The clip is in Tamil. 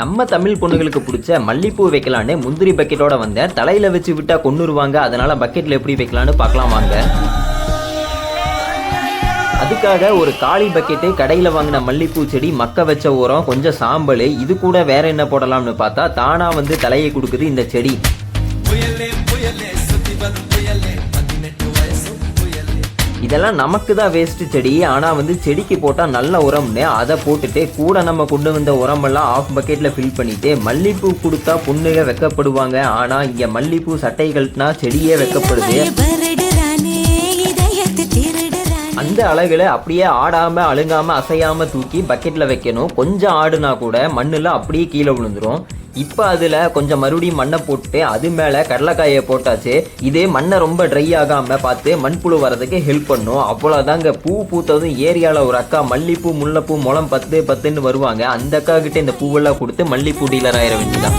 நம்ம தமிழ் பொண்ணுங்களுக்கு பிடிச்ச மல்லிப்பூ வைக்கலான்னு முந்திரி பக்கெட்டோட வந்தேன் தலையில வச்சு விட்டா கொண்டுருவாங்க அதனால பக்கெட்ல எப்படி வைக்கலான்னு பார்க்கலாம் வாங்க. அதுக்காக ஒரு காளி பக்கெட்டு கடையில் வாங்கின மல்லிப்பூ செடி மக்க வச்ச உரம் கொஞ்சம் சாம்பல் இது கூட வேற என்ன போடலாம்னு பார்த்தா தானா வந்து தலையை கொடுக்குது இந்த செடி. இதெல்லாம் நமக்கு தான் வேஸ்ட்டு செடி. ஆனால் வந்து செடிக்கு போட்டால் நல்ல உரம்னு அதை போட்டுட்டு கூட நம்ம கொண்டு வந்த உரமெல்லாம் ஆஃப் பக்கெட்டில் ஃபில் பண்ணிவிட்டு மல்லிப்பூ கொடுத்தா பொண்ணுங்க வெக்கப்படுவாங்க. ஆனால் இங்கே மல்லிப்பூ சட்டைகள்னா செடியே வெக்கப்படுது. அந்த அழகுல அப்படியே ஆடாமல் அழுங்காமல் அசையாமல் தூக்கி பக்கெட்டில் வைக்கணும். கொஞ்சம் ஆடுனா கூட மண்ணில் அப்படியே கீழே விழுந்துடும் இப்போ அதில் கொஞ்சம் மறுபடியும் மண்ணை போட்டு அது மேலே கடலைக்காயை போட்டாச்சு. இதே மண்ணை ரொம்ப ட்ரை ஆகாமல் பார்த்து மண்புழு வரதுக்கு ஹெல்ப் பண்ணும். அவ்வளோதாங்க பூ பூத்ததும் ஏரியாவில் ஒரு அக்கா மல்லிப்பூ முல்லைப்பூ முளம் பத்து பத்துன்னு வருவாங்க. அந்த அக்கா கிட்ட இந்த பூவெல்லாம் கொடுத்து மல்லிப்பூ டீலர் ஆயிர வேண்டியதான்